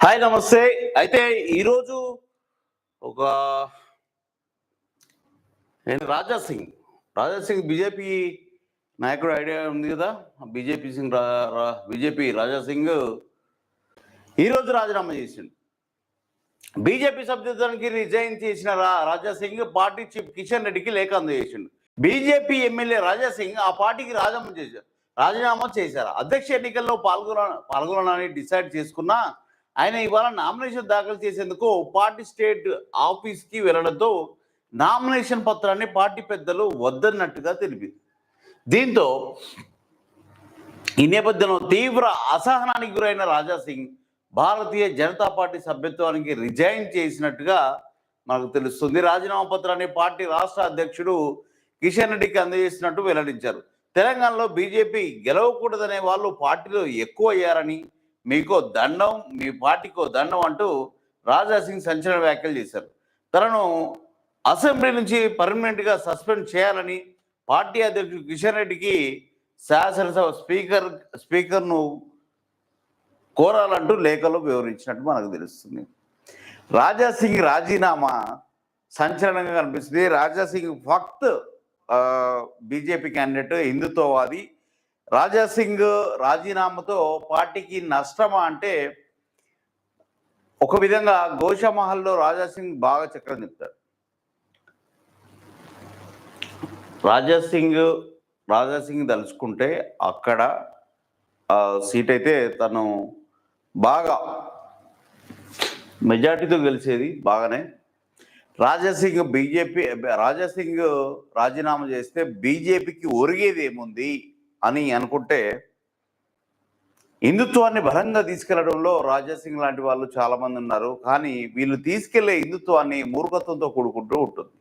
Hi నమస్తే. అయితే ఈరోజు ఒక ఏంటి రాజా సింగ్ రాజా సింగ్ బీజేపీ నాయకుడు ఐడియా ఉంది కదా? బీజేపీ సింగ్ రా- బీజేపీ రాజా సింగ్ ఈరోజు రాజీనామా చేసిండు. బీజేపీ సభ్యత్వానికి రిజైన్ చేసిన రా- రాజా సింగ్ పార్టీ చీఫ్ కిషన్ రెడ్డికి లేఖ అందజేసిండు బీజేపీ ఎమ్మెల్యే రాజా సింగ్ ఆ పార్టీకి రాజీనామా చేశారు రాజీనామా చేశారు. అధ్యక్ష ఎన్నికల్లో పాల్గొన పాల్గొనాలని డిసైడ్ చేసుకున్నా ఆయన ఇవాళ నామినేషన్ దాఖలు చేసేందుకు పార్టీ స్టేట్ ఆఫీస్కి వెళ్ళడంతో నామినేషన్ పత్రాన్ని పార్టీ పెద్దలు వద్దన్నట్టుగా తెలిపింది. దీంతో ఈ నేపథ్యంలో తీవ్ర అసహనానికి గురైన రాజా సింగ్ భారతీయ జనతా పార్టీ సభ్యత్వానికి రిజైన్ చేసినట్టుగా మనకు తెలుస్తుంది. రాజీనామా పత్రాన్ని పార్టీ రాష్ట్ర అధ్యక్షుడు కిషన్ రెడ్డికి అందజేసినట్టు వెల్లడించారు. తెలంగాణలో బీజేపీ గెలవకూడదనే వాళ్ళు పార్టీలో ఎక్కువ అయ్యారని మీకో దండం మీ పార్టీకో దండం అంటూ రాజా సింగ్ సంచలన వ్యాఖ్యలు చేశారు. తనను అసెంబ్లీ నుంచి పర్మనెంట్గా సస్పెండ్ చేయాలని పార్టీ అధ్యక్షుడు కిషన్ రెడ్డికి శాసనసభ స్పీకర్ స్పీకర్ను కోరాలంటూ లేఖలో వివరించినట్టు మనకు తెలుస్తుంది. రాజా సింగ్ రాజీనామా సంచలనంగా కనిపిస్తుంది. రాజా సింగ్ ఫక్త్ బీజేపీ క్యాండిడేట్ హిందుత్వవాది రాజా సింగ్ రాజీనామాతో పార్టీకి నష్టమా అంటే ఒక విధంగా గోషమహల్లో రాజా సింగ్ బాగా చక్రం చెప్తారు రాజా సింగ్ రాజా సింగ్ తలుచుకుంటే అక్కడ సీట్ అయితే తను బాగా మెజార్టీతో గెలిచేది బాగానే. రాజాసింగ్ బీజేపీ రాజాసింగ్ రాజీనామా చేస్తే బీజేపీకి ఒరిగేది ఏముంది అని అనుకుంటే హిందుత్వాన్ని బలంగా తీసుకెళ్ళడంలో రాజాసింగ్ లాంటి వాళ్ళు చాలామంది ఉన్నారు. కానీ వీళ్ళు తీసుకెళ్ళే హిందుత్వాన్ని మూర్ఖత్వంతో కూడుకుంటూ ఉంటుంది.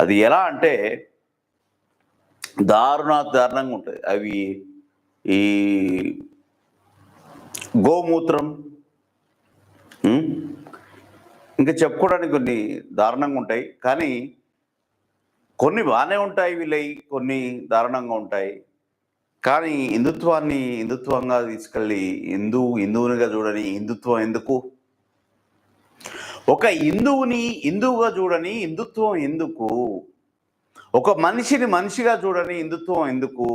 అది ఎలా అంటే దారుణ దారుణంగా ఉంటుంది అవి ఈ గోమూత్రం ఇంకా చెప్పుకోవడానికి కొన్ని దారుణంగా ఉంటాయి. కానీ కొన్ని బాగానే ఉంటాయి వీళ్ళవి కొన్ని దారుణంగా ఉంటాయి. కానీ హిందుత్వాన్ని హిందుత్వంగా తీసుకెళ్ళి హిందూ హిందువునిగా చూడని హిందుత్వం ఎందుకు? ఒక హిందువుని హిందువుగా చూడని హిందుత్వం ఎందుకు? ఒక మనిషిని మనిషిగా చూడని హిందుత్వం ఎందుకు?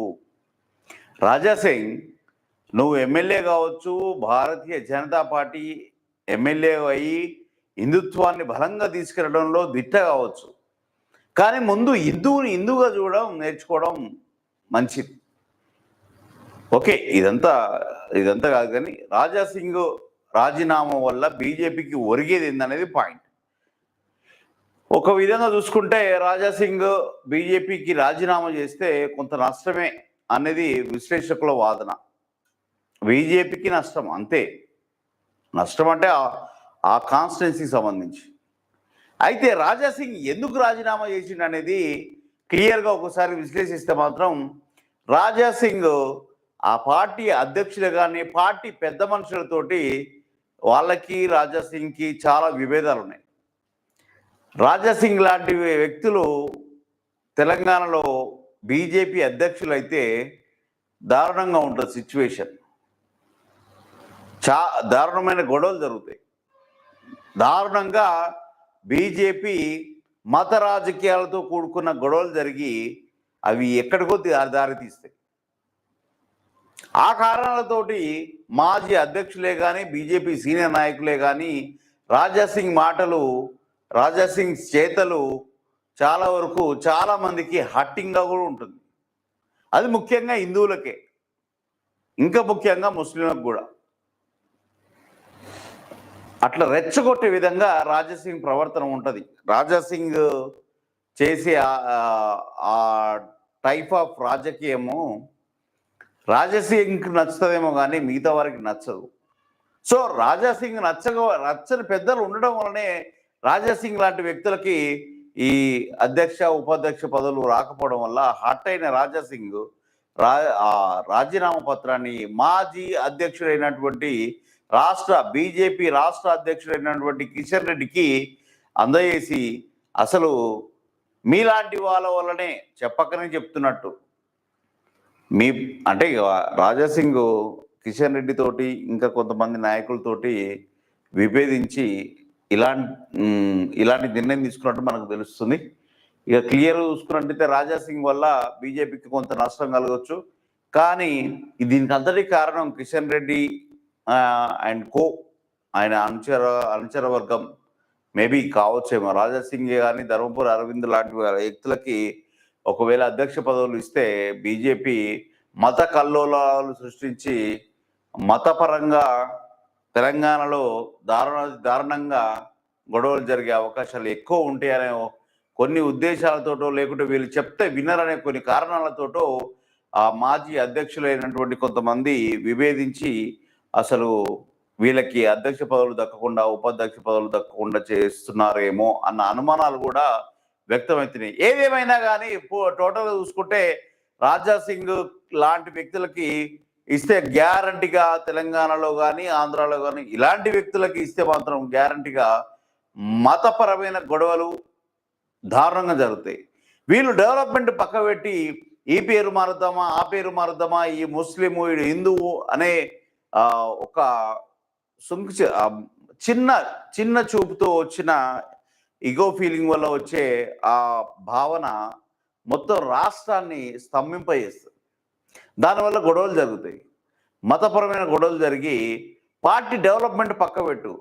రాజాసింగ్ నువ్వు ఎమ్మెల్యే కావచ్చు భారతీయ జనతా పార్టీ ఎమ్మెల్యే అయ్యి హిందుత్వాన్ని బలంగా తీసుకెళ్ళడంలో దిట్ట కావచ్చు. కానీ ముందు హిందువుని హిందువుగా చూడడం నేర్చుకోవడం మంచిది. ఓకే ఇదంతా ఇదంతా కాదు కానీ రాజా సింగ్ రాజీనామా వల్ల బీజేపీకి ఒరిగేది ఏందనేది పాయింట్. ఒక విధంగా చూసుకుంటే రాజా సింగ్ బీజేపీకి రాజీనామా చేస్తే కొంత నష్టమే అనేది విశ్లేషకుల వాదన. బీజేపీకి నష్టం అంతే. నష్టం అంటే ఆ- కాన్స్టిట్యున్సీకి సంబంధించి. అయితే రాజా సింగ్ ఎందుకు రాజీనామా చేసిండు అనేది క్లియర్గా ఒకసారి విశ్లేషిస్తే మాత్రం రాజా సింగ్ ఆ పార్టీ అధ్యక్షులు కానీ పార్టీ పెద్ద మనుషులతోటి వాళ్ళకి రాజా సింగ్కి చాలా విభేదాలు ఉన్నాయి. రాజాసింగ్ లాంటి వ్యక్తులు తెలంగాణలో బీజేపీ అధ్యక్షులైతే దారుణంగా ఉంటుంది సిచ్యువేషన్. చా దారుణమైన గొడవలు జరుగుతాయి. దారుణంగా బీజేపీ మత రాజకీయాలతో కూడుకున్న గొడవలు జరిగి అవి ఎక్కడికో దారి దారితీస్తాయి. ఆ కారణాలతోటి మాజీ అధ్యక్షులే కానీ బీజేపీ సీనియర్ నాయకులే కానీ రాజా సింగ్ మాటలు రాజా సింగ్ చేతలు చాలా వరకు చాలా మందికి హట్టింగ్గా కూడా ఉంటుంది. అది ముఖ్యంగా హిందువులకే. ఇంకా ముఖ్యంగా ముస్లింలకు కూడా. అట్లా రెచ్చగొట్టే విధంగా రాజాసింగ్ ప్రవర్తన ఉంటుంది. రాజాసింగ్ చేసే ఆ టైప్ ఆఫ్ రాజకీయము రాజాసింగ్కి నచ్చుతుందేమో కానీ మిగతా వారికి నచ్చదు. సో రాజాసింగ్ నచ్చగ నచ్చని పెద్దలు ఉండడం వల్లనే రాజాసింగ్ లాంటి వ్యక్తులకి ఈ అధ్యక్ష ఉపాధ్యక్ష పదవులు రాకపోవడం వల్ల హట్ అయిన రాజాసింగ్ రా రాజీనామా పత్రాన్ని మాజీ అధ్యక్షుడైనటువంటి రాష్ట్ర బీజేపీ రాష్ట్ర అధ్యక్షుడైనటువంటి కిషన్ రెడ్డికి అందజేసి అసలు మీలాంటి వాళ్ళ వల్లనే చెప్పకనే చెప్తున్నట్టు. మీ అంటే ఇక రాజాసింగ్ కిషన్ రెడ్డి తోటి ఇంకా కొంతమంది నాయకులతోటి విభేదించి ఇలాంటి ఇలాంటి నిర్ణయం తీసుకున్నట్టు మనకు తెలుస్తుంది. ఇక క్లియర్ చూసుకున్నట్టయితే రాజా సింగ్ వల్ల బీజేపీకి కొంత నష్టం కలగవచ్చు కానీ దీనికి అంతటి కారణం కిషన్ రెడ్డి అండ్ కో ఆయన అనుచర అనుచర వర్గం. మేబీ కావచ్చేమో. రాజా సింగ్ కానీ ధర్మపురి అరవింద్ లాంటి వ్యక్తులకి ఒకవేళ అధ్యక్ష పదవులు ఇస్తే బీజేపీ మత కల్లోలాలు సృష్టించి మతపరంగా తెలంగాణలో దారుణ దారుణంగా గొడవలు జరిగే అవకాశాలు ఎక్కువ ఉంటాయనే కొన్ని ఉద్దేశాలతోటో లేకుంటే వీళ్ళు చెప్తే వినరనే కొన్ని కారణాలతోటో ఆ మాజీ అధ్యక్షులైనటువంటి కొంతమంది విభేదించి అసలు వీళ్ళకి అధ్యక్ష పదవులు దక్కకుండా ఉపాధ్యక్ష పదవులు దక్కకుండా చేస్తున్నారేమో అన్న అనుమానాలు కూడా వ్యక్తమవుతున్నాయి ఏదేమైనా కానీ టోటల్ చూసుకుంటే రాజా సింగ్ లాంటి వ్యక్తులకి ఇస్తే గ్యారంటీగా తెలంగాణలో కానీ ఆంధ్రాలో కానీ ఇలాంటి వ్యక్తులకి ఇస్తే మాత్రం గ్యారంటీగా మతపరమైన గొడవలు దారుణంగా జరుగుతాయి. వీళ్ళు డెవలప్మెంట్ పక్క పెట్టి ఈ పేరు మారుద్దామా ఆ పేరు మారుద్దామా ఈ ముస్లిము ఈ హిందువు అనే ఒక సుంకు చిన్న చిన్న చూపుతో వచ్చిన ఇగో ఫీలింగ్ వల్ల వచ్చే ఆ భావన మొత్తం రాష్ట్రాన్ని స్తంభింపజేస్తుంది. దానివల్ల గొడవలు జరుగుతాయి. మతపరమైన గొడవలు జరిగి పార్టీ డెవలప్మెంట్ పక్క పెట్టు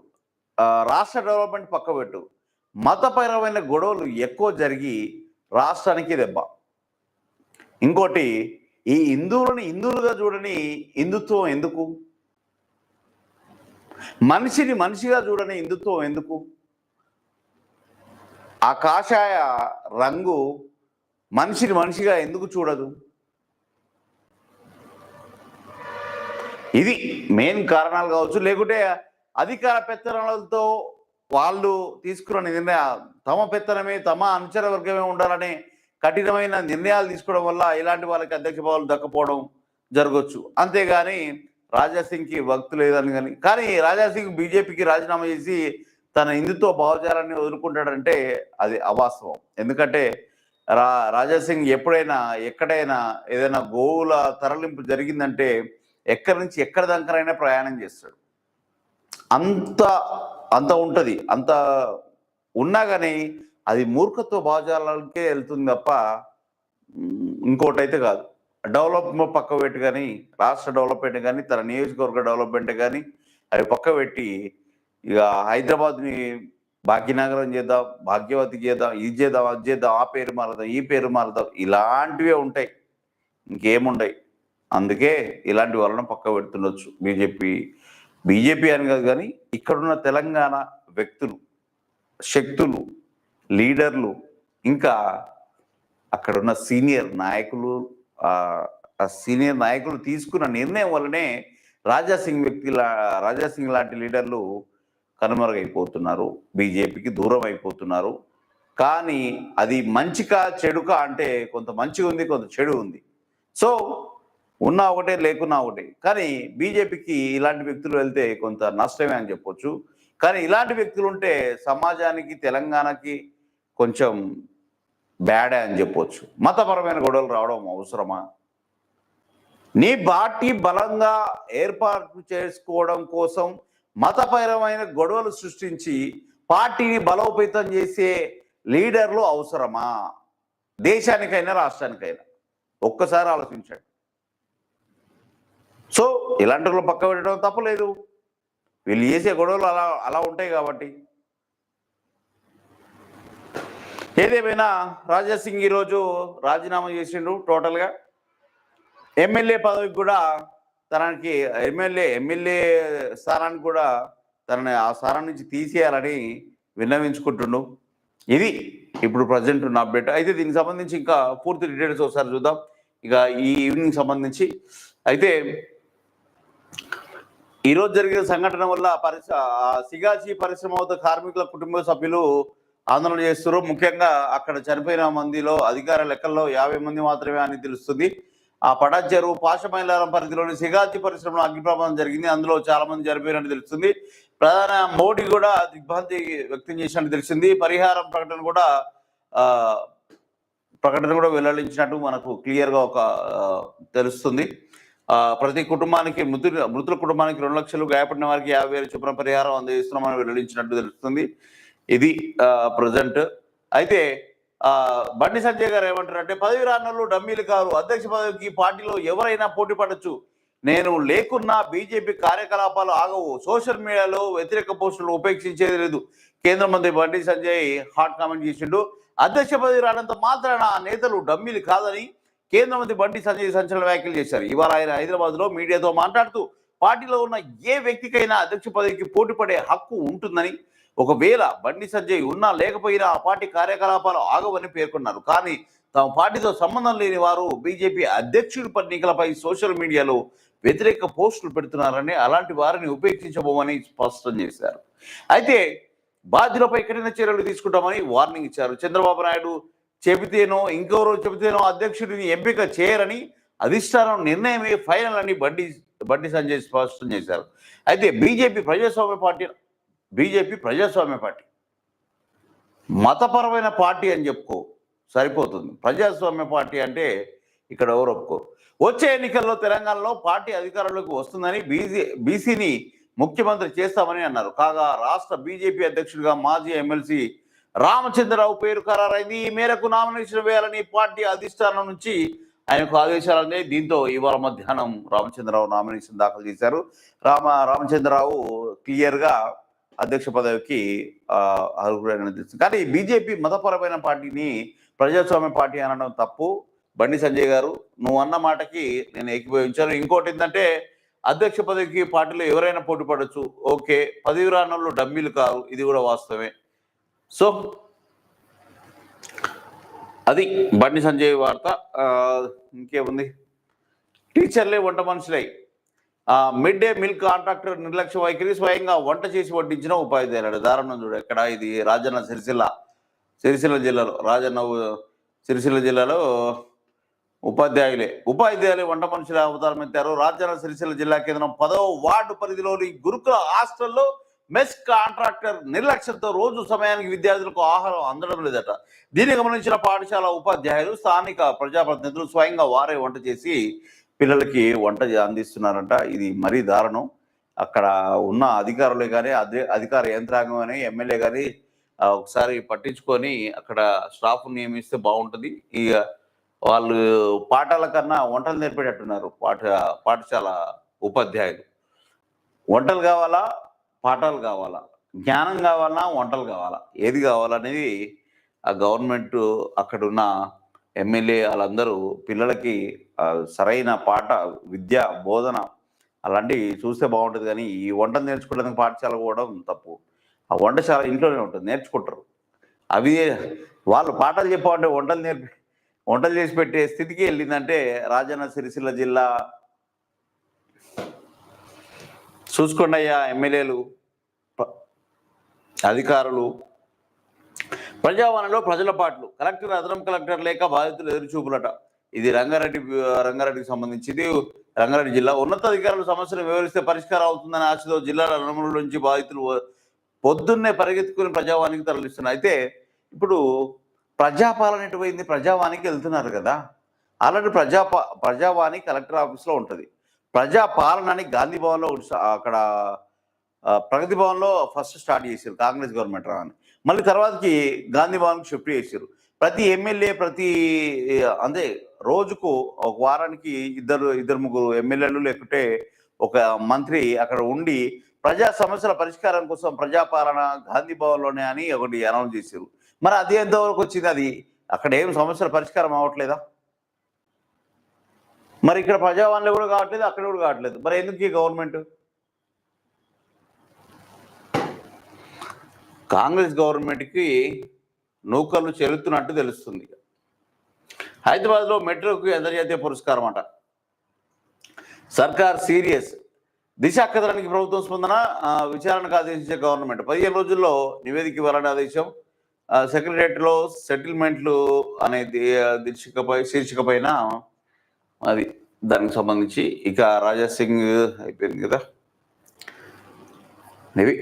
రాష్ట్ర డెవలప్మెంట్ పక్క పెట్టు మతపరమైన గొడవలు ఎక్కువ జరిగి రాష్ట్రానికి దెబ్బ. ఇంకోటి ఈ హిందువులను హిందువులుగా చూడని హిందుత్వం ఎందుకు? మనిషిని మనిషిగా చూడని హిందుత్వం ఎందుకు? ఆ కాషాయ రంగు మనిషిని మనిషిగా ఎందుకు చూడదు? ఇది మెయిన్ కారణాలు కావచ్చు. లేకుంటే అధికార పెత్తనాలతో వాళ్ళు తీసుకున్న నిర్ణయ తమ పెత్తనమే తమ అనుచర వర్గమే ఉండాలనే కఠినమైన నిర్ణయాలు తీసుకోవడం వల్ల ఇలాంటి వాళ్ళకి అధ్యక్ష పదవులు దక్కపోవడం జరగవచ్చు అంతేగాని రాజాసింగ్కి భక్తు లేదని కానీ కానీ రాజాసింగ్ బీజేపీకి రాజీనామా చేసి తన హిందుత్వ భావజాలాన్ని వదులుకుంటాడంటే అది అవాస్తవం. ఎందుకంటే రా రాజాసింగ్ ఎప్పుడైనా ఎక్కడైనా ఏదైనా గోవుల తరలింపు జరిగిందంటే ఎక్కడి నుంచి ఎక్కడి దాకరైనా ప్రయాణం చేస్తాడు. అంత అంత ఉంటుంది. అంత ఉన్నా కానీ అది మూర్ఖత్వ భావజాలకే వెళ్తుంది తప్ప ఇంకోటైతే కాదు. డెవలప్మెంట్ పక్క పెట్టి కానీ రాష్ట్ర డెవలప్మెంట్ కానీ తన నియోజకవర్గ డెవలప్మెంట్ కానీ అవి పక్క పెట్టి ఇక హైదరాబాద్ని భాగ్యనగరం చేద్దాం భాగ్యవతి చేద్దాం ఇది చేద్దాం అది చేద్దాం ఆ పేరు మారదాం ఈ పేరు మారుదాం ఇలాంటివే ఉంటాయి. ఇంకేముండయి. అందుకే ఇలాంటి వలన పక్క పెడుతుండొచ్చు. బీజేపీ బీజేపీ అని కాదు కానీ ఇక్కడున్న తెలంగాణ వ్యక్తులు శక్తులు లీడర్లు ఇంకా అక్కడున్న సీనియర్ నాయకులు ఆ సీనియర్ నాయకులు తీసుకున్న నిర్ణయం వల్లనే రాజాసింగ్ వ్యక్తి లా- రాజాసింగ్ లాంటి లీడర్లు కనుమరుగైపోతున్నారు. బీజేపీకి దూరం అయిపోతున్నారు కానీ అది మంచికా చెడుకా అంటే కొంత మంచి ఉంది కొంత చెడు ఉంది సో ఉన్నా ఒకటే లేకున్నా ఒకటే. కానీ బీజేపీకి ఇలాంటి వ్యక్తులు వెళ్తే కొంత నష్టమే అని చెప్పొచ్చు. కానీ ఇలాంటి వ్యక్తులు ఉంటే సమాజానికి తెలంగాణకి కొంచెం బ్యాడే అని చెప్పొచ్చు. మతపరమైన గొడవలు రావడం అవసరమా? నీ పార్టీ బలంగా ఏర్పాటు చేసుకోవడం కోసం మతపరమైన గొడవలు సృష్టించి పార్టీని బలోపేతం చేసే లీడర్లు అవసరమా? దేశానికైనా రాష్ట్రానికైనా? ఒక్కసారి ఆలోచించండి. సో ఇలాంటి వాళ్ళు పక్క పెట్టడం తప్పలేదు వీళ్ళు చేసే గొడవలు అలా అలా ఉంటాయి కాబట్టి. ఏదేమైనా రాజా సింగ్ ఈరోజు రాజీనామా చేసిండు టోటల్గా. ఎమ్మెల్యే పదవికి కూడా తనకి ఎమ్మెల్యే ఎమ్మెల్యే స్థానాన్ని కూడా తనని ఆ స్థానం నుంచి తీసేయాలని విన్నవించుకుంటుండు. ఇది ఇప్పుడు ప్రజెంట్ ఉన్న అప్డేట్. అయితే దీనికి సంబంధించి ఇంకా పూర్తి డీటెయిల్స్ ఒకసారి చూద్దాం. ఇక ఈ ఈవినింగ్ సంబంధించి అయితే ఈరోజు జరిగిన సంఘటన వల్ల పరిశ సిగాచి పరిశ్రమ వద్ద కార్మికుల కుటుంబ సభ్యులు ఆందోళన చేస్తారు ముఖ్యంగా అక్కడ చనిపోయిన మందిలో అధికార లెక్కల్లో యాభై మంది మాత్రమే అని తెలుస్తుంది. ఆ పడా చెరువు పాశమైలారం పరిధిలోని సిగాచి పరిశ్రమలో అగ్ని ప్రమాదం జరిగింది. అందులో చాలా మంది చనిపోయినట్టు తెలుస్తుంది. ప్రధాన మోడీ కూడా దిగ్భ్రాంతి వ్యక్తం చేసినట్టు తెలిసింది. పరిహారం ప్రకటన కూడా ప్రకటన కూడా వెల్లడించినట్టు మనకు క్లియర్గా ఒక తెలుస్తుంది. ప్రతి కుటుంబానికి మృతుల మృతుల కుటుంబానికి రెండు లక్షలు గాయపడిన వారికి యాభై వేలు చొప్పున పరిహారం అందజేస్తున్నామని వెల్లడించినట్టు తెలుస్తుంది. ఇది ప్రజెంట్. అయితే బండి సంజయ్ గారు ఏమంటారంటే పదవి రానులు డమ్మీలు కాదు అధ్యక్ష పదవికి పార్టీలో ఎవరైనా పోటీ పడచ్చు. నేను లేకున్నా బీజేపీ కార్యకలాపాలు ఆగవు. సోషల్ మీడియాలో వ్యతిరేక పోస్టులు ఉపేక్షించేది లేదు. కేంద్ర మంత్రి బండి సంజయ్ హాట్ కామెంట్ చేసిండు. అధ్యక్ష పదవి రానంత మాత్రాన నేతలు డమ్మీలు కాదని కేంద్ర మంత్రి బండి సంజయ్ సంచలన వ్యాఖ్యలు చేశారు. ఇవాళ ఆయన హైదరాబాద్లో మీడియాతో మాట్లాడుతూ పార్టీలో ఉన్న ఏ వ్యక్తికైనా అధ్యక్ష పదవికి పోటీ పడే హక్కు ఉంటుందని ఒకవేళ బండి సంజయ్ ఉన్నా లేకపోయినా ఆ పార్టీ కార్యకలాపాలు ఆగవని పేర్కొన్నారు. కానీ తమ పార్టీతో సంబంధం లేని వారు బీజేపీ అధ్యక్షుడి ఎన్నికలపై సోషల్ మీడియాలో వ్యతిరేక పోస్టులు పెడుతున్నారని అలాంటి వారిని ఉపేక్షించబోమని స్పష్టం చేశారు. అయితే బాధ్యులపై కఠిన చర్యలు తీసుకుంటామని వార్నింగ్ ఇచ్చారు. చంద్రబాబు నాయుడు చెబితేనో ఇంకెవరో చెబితేనో అధ్యక్షుడిని ఎంపిక చేయరని అధిష్టానం నిర్ణయమే ఫైనల్ అని బండి బండి సంజయ్ స్పష్టం చేశారు. అయితే బీజేపీ ప్రజాస్వామ్య పార్టీ బీజేపీ ప్రజాస్వామ్య పార్టీ. మతపరమైన పార్టీ అని చెప్పుకో సరిపోతుంది. ప్రజాస్వామ్య పార్టీ అంటే ఇక్కడ ఎవరు వచ్చే ఎన్నికల్లో తెలంగాణలో పార్టీ అధికారంలోకి వస్తుందని బీసీ బీసీని ముఖ్యమంత్రి చేస్తామని అన్నారు. కాగా రాష్ట్ర బీజేపీ అధ్యక్షుడిగా మాజీ ఎమ్మెల్సీ రామచంద్రరావు పేరు ఖరారైంది. ఈ మేరకు నామినేషన్ వేయాలని పార్టీ అధిష్టానం నుంచి ఆయనకు ఆదేశాలు అందాయి. దీంతో ఇవాళ మధ్యాహ్నం రామచంద్రరావు నామినేషన్ దాఖలు చేశారు. రామ రామచంద్రరావు క్లియర్గా అధ్యక్ష పదవికి ఆ, అర్హుడైన తెలుస్తుంది కానీ బీజేపీ మతపరమైన పార్టీని ప్రజాస్వామ్య పార్టీ అనడం తప్పు. బండి సంజయ్ గారు నువ్వు అన్న మాటకి నేను ఏకీభవించాను ఇంకోటి ఏంటంటే అధ్యక్ష పదవికి పార్టీలో ఎవరైనా పోటీ పడవచ్చు ఓకే. పదవి రానులు డమ్మీలు కాదు ఇది కూడా వాస్తవమే. సో అది బండి సంజయ్ వార్త. ఇంకేముంది? టీచర్లే వంట మనుషులై. మిడ్ డే మిల్క్ కాంట్రాక్టర్ నిర్లక్ష్య వైఖరి స్వయంగా వంట చేసి వడ్డించిన ఉపాధ్యాయుడు దారుణం చూడు ఎక్కడ ఇది రాజన్న సిరిసిల్ల సిరిసిల్ల జిల్లాలో రాజన్న సిరిసిల్ల జిల్లాలో ఉపాధ్యాయులే. ఉపాధ్యాయులే వంట మనుషుల అవతారం ఎత్తారు. రాజన్న సిరిసిల్ల జిల్లా కేంద్రం పదవ వార్డు పరిధిలోని గురుకుల హాస్టల్లో మెస్ కాంట్రాక్టర్ నిర్లక్ష్యంతో రోజు సమయానికి విద్యార్థులకు ఆహారం అందడం లేదట. దీన్ని గమనించిన పాఠశాల ఉపాధ్యాయులు స్థానిక ప్రజాప్రతినిధులు స్వయంగా వారే వంట చేసి పిల్లలకి వంట అందిస్తున్నారంట. ఇది మరీ దారుణం. అక్కడ ఉన్న అధికారులే కానీ అధి అధికార యంత్రాంగం అని ఎమ్మెల్యే కానీ ఒకసారి పట్టించుకొని అక్కడ స్టాఫ్ నియమిస్తే బాగుంటుంది. ఇక వాళ్ళు పాఠాల కన్నా వంటలు నేర్పేటట్టున్నారు పాఠ పాఠశాల ఉపాధ్యాయులు. వంటలు కావాలా? పాఠాలు కావాలా? జ్ఞానం కావాలా వంటలు కావాలా? ఏది కావాలనేది ఆ గవర్నమెంట్ అక్కడున్న ఎమ్మెల్యే వాళ్ళందరూ పిల్లలకి సరైన పాఠ విద్య బోధన అలాంటివి చూస్తే బాగుంటుంది కానీ ఈ వంటలు నేర్చుకోవడానికి పాఠశాల కూడా తప్పు. ఆ వంటశాల ఇంట్లోనే ఉంటుంది నేర్చుకుంటారు. అవి వాళ్ళు పాఠాలు చెప్పామంటే వంటలు నేర్పి వంటలు చేసి పెట్టే స్థితికి వెళ్ళిందంటే రాజన్న సిరిసిల్ల జిల్లా. చూసుకోండి అయ్యా ఎమ్మెల్యేలు ప- అధికారులు. ప్రజావాణిలో ప్రజల పాటలు. కలెక్టర్ అదనం కలెక్టర్ లేక బాధితులు ఎదురుచూపులట. ఇది రంగారెడ్డి రంగారెడ్డికి సంబంధించింది. రంగారెడ్డి జిల్లా ఉన్నతాధికారులు సమస్యలు వివరిస్తే పరిష్కారం అవుతుందని ఆశతో జిల్లాల నలుమూల నుంచి బాధితులు పొద్దున్నే పరిగెత్తుకుని ప్రజావానికి తరలిస్తున్నారు. అయితే ఇప్పుడు ప్రజాపాలన ఎటుపోయింది ప్రజావానికి వెళ్తున్నారు కదా. ఆల్రెడీ ప్రజా ప్రజావాణి కలెక్టర్ ఆఫీస్లో ఉంటుంది. ప్రజాపాలన అని గాంధీ భవన్లో అక్కడ ప్రగతి భవన్లో ఫస్ట్ స్టార్ట్ చేశారు కాంగ్రెస్ గవర్నమెంట్ రాని మళ్ళీ తర్వాతకి గాంధీ భవన్కి షిఫ్ట్ చేశారు ప్రతి ఎమ్మెల్యే ప్రతి అంటే రోజుకు ఒక వారానికి ఇద్దరు ఇద్దరు ముగ్గురు ఎమ్మెల్యేలు లేకుంటే ఒక మంత్రి అక్కడ ఉండి ప్రజా సమస్యల పరిష్కారం కోసం ప్రజాపాలన గాంధీ భవన్లోనే అని ఒకటి అనౌన్స్ చేశారు మరి అది ఎంతవరకు వచ్చింది అది? అక్కడ ఏం సమస్యల పరిష్కారం అవ్వట్లేదా? మరి ఇక్కడ ప్రజావాణిలో కూడా కావట్లేదు అక్కడ కూడా కావట్లేదు. మరి ఎందుకు ఈ గవర్నమెంట్? కాంగ్రెస్ గవర్నమెంట్కి నూకలు చెల్లుతున్నట్టు తెలుస్తుంది. హైదరాబాద్లో మెట్రోకి అంతర్జాతీయ పురస్కారం అంట. సర్కార్ సీరియస్. దిశ కథనానికి ప్రభుత్వం స్పందన విచారణకు ఆదేశించే గవర్నమెంట్. పదిహేను రోజుల్లో నివేదిక ఇవ్వాలని ఆదేశం. సెక్రటరియట్లో సెటిల్మెంట్లు అనేది దీక్షికపై శీర్షికపైన శీర్షిక పైన అది దానికి సంబంధించి ఇక రాజా సింగ్ అయిపోయింది కదా. ఇవి